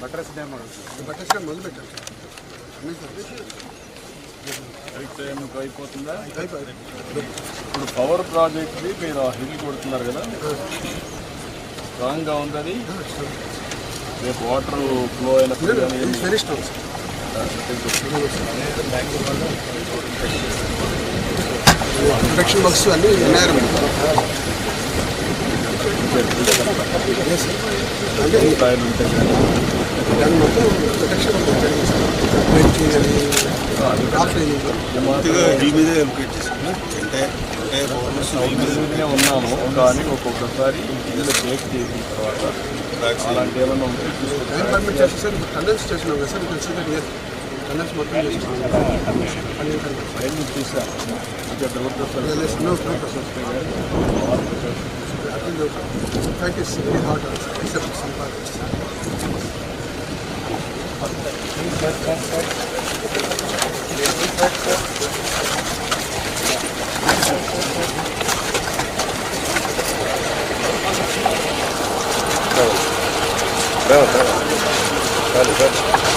Buttress dam బట్టేసిన మొదలు పెట్టారు అయిపోతుందా? ఇప్పుడు పవర్ ప్రాజెక్ట్ది మీరు ఆ హిల్ కొడుతున్నారు కదా? స్ట్రాంగ్గా ఉంది అది రేపు వాటర్ ఫ్లో అయినప్పుడు కానీ ఏం very strong sir. Protection box అన్నీ ఎన్ఆర్ అంటే టైర్లు ఉంటాయి కానీ దాని మొత్తం ప్రొటెక్షన్ మీదే ఎలికేట్ చేశాను అంటే అంటే మీదనే ఉన్నాము కానీ ఒక్కొక్కసారి ఇందులో బ్రేక్ చేసిన తర్వాత అలాంటి ఏమైనా ఉంటే పర్మిట్ చేసి సార్ టన్నల్స్ చేసినాం కదా సార్ సిద్ధం ఇయర్ టన్నల్స్ మొత్తం చేసినాం. చూసాను ఇంకా దురదృష్టం no sir Bravo, bravo. Vale, vale.